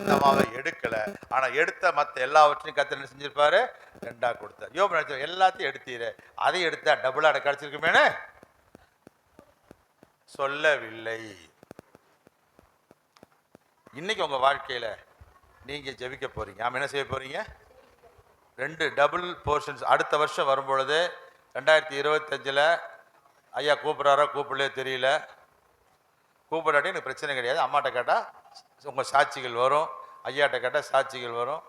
அந்த எடுக்கல. ஆனா எடுத்த மத்த எல்லாவற்றையும் கத்திர என்ன செஞ்சிருப்பாரு? ரெண்டா கொடுத்தார். யோபு நினைச்ச எல்லாத்தையும் எடுத்தீரு. அதை எடுத்தா டபுளா எனக்கு கிடைச்சிருக்குமேனு சொல்லவில்லை. இன்னைக்கு உங்க வாழ்க்கையில நீங்க ஜெபிக்க போறீங்க. ஆமாம் என்ன செய்ய போறீங்க? ரெண்டு டபுள் போர்ஷன்ஸ் அடுத்த வருஷம் வரும்பொழுது ரெண்டாயிரத்தி இருபத்தஞ்சில் ஐயா கூப்பிட்றாரோ கூப்பிடலையோ தெரியல. கூப்பிடாட்டி எனக்கு பிரச்சனை கிடையாது. அம்மாட்ட கேட்டால் உங்கள் சாட்சிகள் வரும். ஐயாட்ட கேட்டால் சாட்சிகள் வரும்.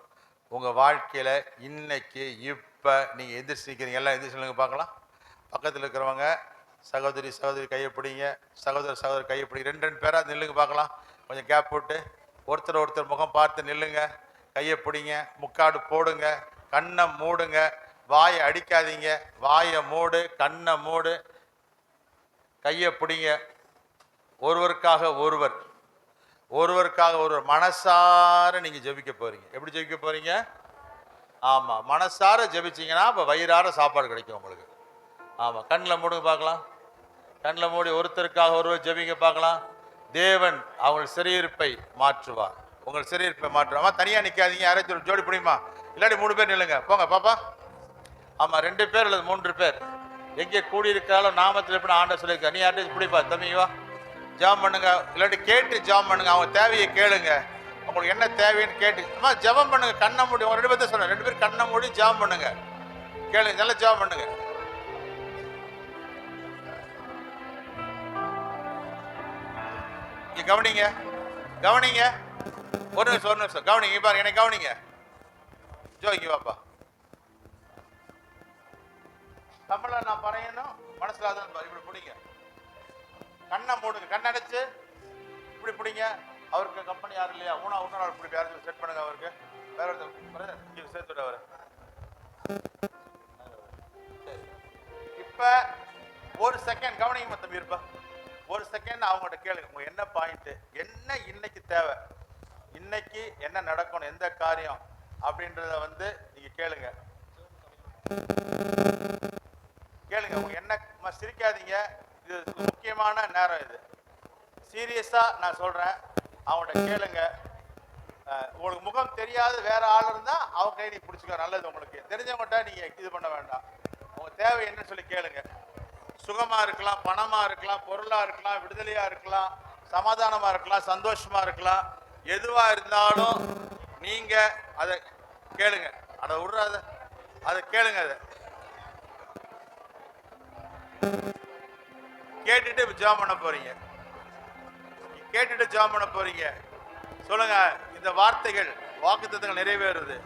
உங்கள் வாழ்க்கையில் இன்னைக்கு இப்போ நீங்கள் எந்திரிச்சிருக்கிறீங்க. எல்லாம் எந்திரிச்சுங்க பார்க்கலாம். பக்கத்தில் இருக்கிறவங்க சகோதரி சகோதரி கையை பிடிங்க. சகோதர சகோதரி கையை பிடிங்க. ரெண்டு ரெண்டு பேராக நில்லுங்க பார்க்கலாம். கொஞ்சம் கேப் போட்டு. ஒருத்தர் ஒருத்தர் முகம் பார்த்து நில்லுங்க. கையை பிடிங்க. முக்காடு போடுங்க. கண்ணை மூடுங்க. வாயை அடிக்காதீங்க. வாயை மூடு கண்ணை மூடு. கையை பிடிங்க. ஒருவருக்காக ஒருவர். ஒருவருக்காக ஒருவர் மனசார நீங்க ஜெபிக்க போறீங்க. எப்படி ஜெபிக்க போறீங்க? ஆமா மனசார ஜெபிச்சீங்கன்னா இப்போ வயிறார சாப்பாடு கிடைக்கும் உங்களுக்கு. ஆமா கண்ணில் மூடுங்க பார்க்கலாம். கண்ணில் மூடி ஒருத்தருக்காக ஒருவர் ஜெபிங்க பார்க்கலாம். தேவன் அவங்க சிறையிருப்பை மாற்றுவார். உங்கள் சிறையிருப்பை மாற்றுவார். தனியா நிக்காதீங்க. யாராச்சும் ஒரு ஜோடி பிடிமா இல்லாட்டி மூணு பேர் நில்லுங்க. போங்க பாப்பா. ஆமா ரெண்டு பேர் அல்லது மூன்று பேர். எங்கே கூடியிருக்காலும் நாமத்தில் எப்படி ஆண்ட சொல்லியிருக்கா நீ யார்கிட்ட பிடிப்பா? தம்பி வா. ஜாம் பண்ணுங்க. இல்லாட்டி கேட்டு ஜாம் பண்ணுங்க. அவங்க தேவையை கேளுங்க. உங்களுக்கு என்ன தேவைன்னு கேட்டு அம்மா ஜெபம் பண்ணுங்க. கண்ணை மூடி ரெண்டு பேர்த்த சொன்னேன் ரெண்டு பேரும் கண்ணை மூடி ஜாம் பண்ணுங்க. கேளுங்க. நல்லா ஜாம் பண்ணுங்க. இங்க கவனிங்க. கவனிங்க. ஒரு நிமிஷம் ஒரு நிமிஷம். கவனிங்க. பாருங்க. என்ன கவனிங்க. ஜோ இங்க வாப்பா. தமிழ நான் பறையணும். மனசுல அதான் பாரு, இப்படி பிடிங்க. கண்ணை மூடுங்க கண்ணடைச்சு இப்படி பிடிங்க. அவருக்கு கம்பெனி யாரும் இல்லையா? ஊனா இன்னொரு நாள் இப்படி யாரும் செட் பண்ணுங்க அவருக்கு. வேற ஒருத்தர் brother, சேர்த்து விட அவர். இப்போ ஒரு செகண்ட் கவனிங்க மொத்தம் இருப்பா ஒரு செகண்ட் அவங்கள்ட்ட கேளுங்க. உங்க என்ன பாயிண்ட் என்ன இன்னைக்கு தேவை? இன்னைக்கு என்ன நடக்கணும்? எந்த காரியம்? அப்படின்றத வந்து நீங்க கேளுங்க. கேளுங்க உங்க என்ன சிரிக்காதீங்க. இது முக்கியமான நேரம் இது. சீரியஸாக நான் சொல்றேன். அவங்கள்ட்ட கேளுங்க. உங்களுக்கு முகம் தெரியாத வேற ஆள் இருந்தால் அவங்க கை நீ பிடிச்சிக்க நல்லது உங்களுக்கு. தெரிஞ்சவங்கள்ட்ட நீங்க இது பண்ண வேண்டாம். உங்க தேவை என்னன்னு சொல்லி கேளுங்க. சுகமா இருக்கலாம் பணமா இருக்கலாம் பொருளா இருக்கலாம் விடுதலையாக இருக்கலாம் சமாதானமா இருக்கலாம் சந்தோஷமா இருக்கலாம். எதுவாக இருந்தாலும் நீங்கள் அதை கேளுங்க. அதை விடுறாத அதை கேளுங்க அதை. கேட்டுட்டு ஜாம் பண்ண போறீங்க. கேட்டுட்டு ஜாம் பண்ண போறீங்க. சொல்லுங்க இந்த வார்த்தைகள் வாக்குத்தத்தங்கள் நிறைவேறுது.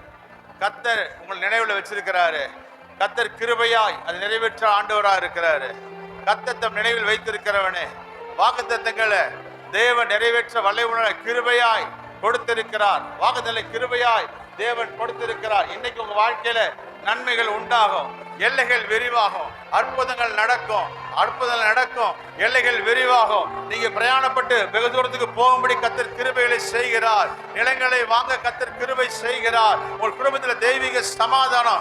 கத்தர் உங்கள் நினைவில் வச்சிருக்கிறாரு. கத்தர் கிருபையாய் அது நிறைவேற்ற ஆண்டவராக இருக்கிறாரு. கத்தத்தம் நினைவில் வைத்திருக்கிறவனே வாக்குத்தத்தங்களை தேவன் நிறைவேற்ற வல்லவன கிருபையாய் கொடுத்திருக்கிறார். வாக்குத்தலை கிருபையாய் தேவன் கொடுத்திருக்கிறார். இன்னைக்கு உங்க வாழ்க்கையில நன்மைகள் உண்டாகும். எல்லைகள் விரிவாகும். அற்புதங்கள் நடக்கும். அற்புதங்கள் நடக்கும். எல்லைகள் விரிவாகும். நீங்க பிரயாணப்பட்டு வெகு தூரத்துக்கு போகும்படி கத்தர் கிருபைகளை செய்கிறார். நிலங்களை வாங்க கத்தர் கிருபை செய்கிறார். உங்கள் குடும்பத்தில் தெய்வீக சமாதானம்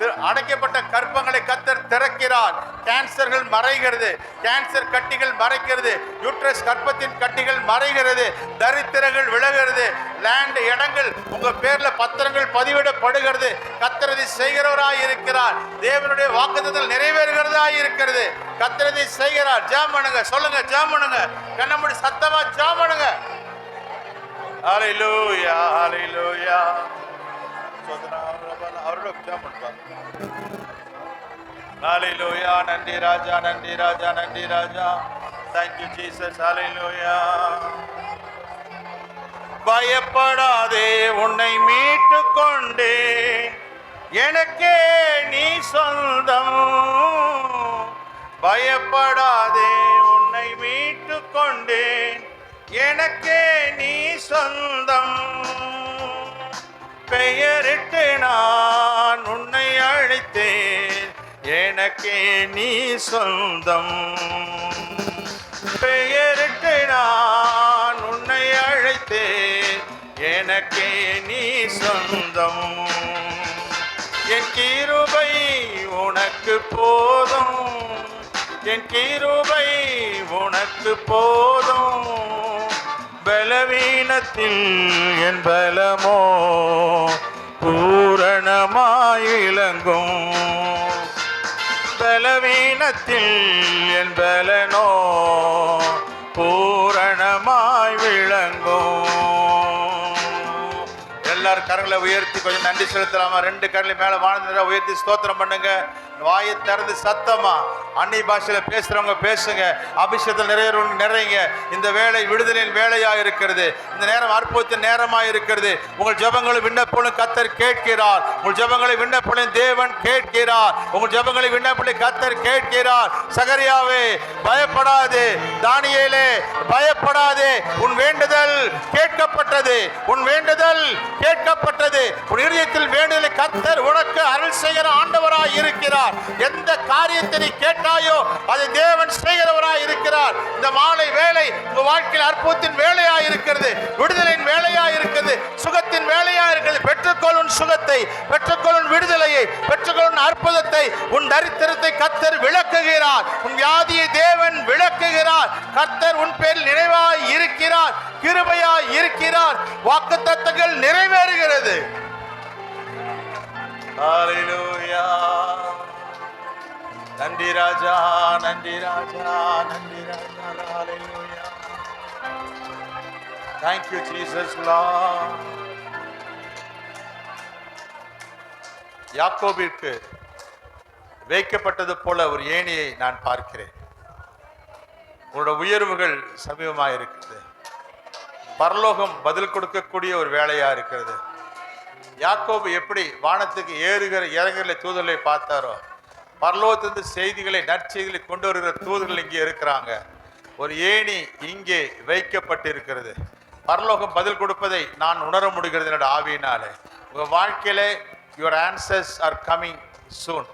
அடைக்கப்பட்ட கற்பங்களை கத்தர் திறக்கிறார். கேன்சர்கள் மறைகிறது. கேன்சர் கட்டிகள் மறைக்கிறது. யூட்ரஸ் கற்பத்தின் கட்டிகள் மறைகிறது. தரித்திரங்கள் விலகிறது. லேண்ட் இடங்கள் உங்க பேர்ல பத்திரங்கள் பதிவிடப்படுகிறது. கத்திரதை செய்கிறவராய் இருக்கிறார். தேவனுடைய வாக்குத்தத்தில் நிறைவேறுகிறதாய் இருக்கிறது. கத்திரதை செய்கிறார். ஜாம் பண்ணுங்க. சொல்லுங்க. ஜாம் பண்ணுங்க. கண்ணமுடி சத்தமா ஜாம் பண்ணுங்க. ஹalleluya ஹalleluya அவரோட ஜாம் பண்ணுவாங்க ஹalleluya நன்றி ராஜா நன்றி ராஜா நன்றி ராஜா. Thank you jesus hallelujah. பயப்படாதே உன்னை மீட்டு கொண்டே. எனக்கே நீ சொந்தம். பயப்படாதே உன்னை மீட்டு கொண்டேன் எனக்கே நீ சொந்தம். பெயரிட்டு நான் உன்னை அழைத்தேன். எனக்கே நீ சொந்தம். பெயரிட்டு நான் உன்னை அழைத்தேன். எனக்கே நீ சொந்தம். என் கீருபை உனக்கு போதும். என் கீருபை உனக்கு போதும். பலவீனத்தில் என் பலமோ பூரணமாயிலங்கும் பலவீனத்தில் என் பலனோ பூரணமாய் விளங்கும். எல்லாரும் கரங்களை உயர்த்தி கொஞ்சம் நன்றி செலுத்தலாமா? ரெண்டு கரங்களை மேலே வாழ்ந்த உயர்த்தி ஸ்தோத்திரம் பண்ணுங்க. வாயை திறந்து சத்தமா அன்னை பாஷையில பேசுறவங்க பேசுங்க. அபிஷேகத்தில் நிறையறவங்க நிறையுங்க. இந்த வேலை விடுதலையின் வேலையா இருக்கிறது. இந்த நேரம் அற்புதத்தின் நேரமா இருக்கிறது. உங்கள் ஜபங்களை விண்ணப்பங்களும் கத்தர் கேட்கிறார். உங்கள் ஜெபங்களை விண்ணப்பங்களும் தேவன் கேட்கிறார். உங்கள் ஜெபங்களை விண்ணப்பங்களை கத்தர் கேட்கிறார். சகரியாவே பயப்படாதே. தானியேலே பயப்படாதே. உன் வேண்டுதல் கேட்கப்பட்டது. உன் வேண்டுதல் கேட்கப்பட்டது. உன் இதயத்தில் வேண்டுதலை கத்தர் உனக்கு அருள் செய்கிற ஆண்டவராய் இருக்கிறார். எந்த காரியத்தை நீ கேட்டாயோ அது தேவன் செய்கிறவராய் இருக்கிறார். இந்த மாலை வேலை உங்க வாழ்க்கையில் அற்புதத்தின் வேலையா இருக்கிறது விடுதலின் வேலையா இருக்கிறது சுகத்தின் வேலையா இருக்கிறது. பெற்றுக்கொள்ளும் சுகத்தை பெற்றுக்கொள்ளும் விடுதலையை பெற்றுக்கொள்ளும் அற்புதத்தை உன் தரித்திரத்தை கத்தர் விளக்குகிறார். உன் வியாதியை தேவன் விளக்குகிறார். கர்த்தர் உன் பேரில் நிறைவாய் இருக்கிறார் கிருபையாய் இருக்கிறார். வாக்குத்தத்தங்கள் நிறைவேறுகிறது. Hallelujah. நன்றி ராஜா நன்றி ராஜா நன்றி ராஜா ஹalleluya thank you jesus lord. யாக்கோபிற்கு வைக்கப்பட்டது போல ஒரு ஏணியை நான் பார்க்கிறேன். உங்களோட உயர்வுகள் சமீபமாக இருக்கிறது பரலோகம் பதில் கொடுக்கக்கூடிய ஒரு வேலையா இருக்கிறது. யாக்கோபு எப்படி வானத்துக்கு ஏறுகிற இறங்குகிற தூதலை பார்த்தாரோ பரலோகத்திலிருந்து செய்திகளை நற்செய்திகளை கொண்டு வருகிற தூதர்கள் இங்கே இருக்கிறாங்க. ஒரு ஏணி இங்கே வைக்கப்பட்டிருக்கிறது. பரலோகம் பதில் கொடுப்பதை நான் உணர முடிகிறது என்னோட ஆவியினாலே. உங்கள் வாழ்க்கையிலே your answers are coming soon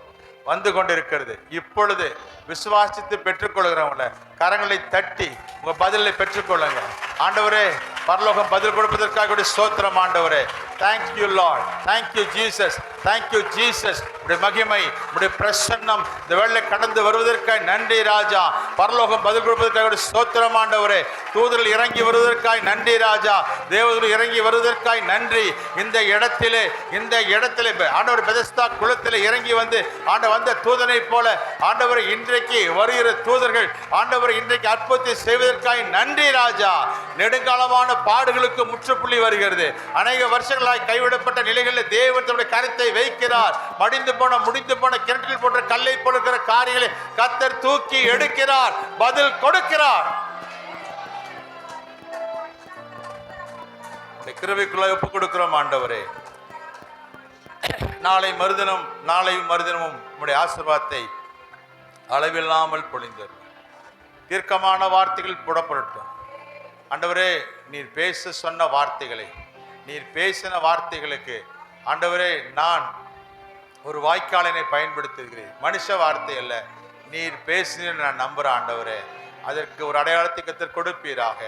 வந்து கொண்டிருக்கிறது. இப்பொழுது விசுவாசித்து பெற்றுக்கொள்கிறவங்கள கரங்களை தட்டி உங்கள் பதிலை பெற்றுக்கொள்ளுங்க. ஆண்டவரே பரலோகம் பதில் கொடுப்பதற்காக கூட சோத்திரம் ஆண்டவரே. Thank you Lord thank you Jesus thank you Jesus உடைய மகிமை உடைய பிரசன்னம் இந்த வேலை கடந்து வருவதற்காய் நன்றி ராஜா. பரலோகம் பதில் கொடுப்பதற்காக ஸ்தோத்திரம் ஆண்டவரே. தூதர்கள் இறங்கி வருவதற்காய் நன்றி ராஜா. தேவதூர் இறங்கி வருவதற்காய் நன்றி. இந்த இடத்திலே இந்த இடத்திலே ஆண்டவர் பெதஸ்தா குளத்தில் இறங்கி வந்து ஆண்ட வந்த தூதனை போல ஆண்டவர் இன்றைக்கு வருகிற தூதர்கள் ஆண்டவர் இன்றைக்கு அற்புதத்தை செய்வதற்காய் நன்றி ராஜா. நெடுங்காலமான பாடுகளுக்கு முற்றுப்புள்ளி வருகிறது. அநேக வருஷங்களாய் கைவிடப்பட்ட நிலைகளில் தேவன் தன்னுடைய கருத்தை வைக்கிறார். மடிந்து போன முடிந்து போன கிணற்றில் போன்ற கல்லை போடுகிற காரியங்களை கத்தர் தூக்கி எடுக்கிறார். பதில் கொடுக்கிறார். உம்முடைய கிருபைக்குள்ள ஒப்பு கொடுக்கிறோம் ஆண்டவரே. நாளை மறுதினம் நாளை மறுதினமும் உம்முடைய ஆசிர்வாதத்தை அளவில்லாமல் பொழிந்தர் தீர்க்கமான வார்த்தைகள் புடப்படட்டும். ஆண்டவரே நீர் பேச சொன்ன வார்த்தைகளை நீர் பேசின வார்த்தைகளுக்கு ஆண்டவரே நான் ஒரு வாய்க்காலினை பயன்படுத்துகிறேன். மனுஷ வார்த்தை அல்ல. நீர் பேசினீர் நான் நம்புகிறேன் ஆண்டவரே. அதற்கு ஒரு அடையாளத்தை கத்தர் கொடுப்பீராக.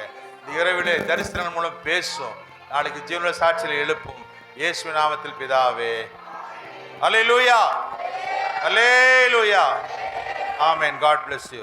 இரவிலே தரிசனம் மூலம் பேசும் நாளைக்கு ஜீவன சாட்சியில் எழுப்பும் இயேசு நாமத்தில் பிதாவே. அலே லூயா அலே லூயா ஆமேன் காட் பிளஸ் யூ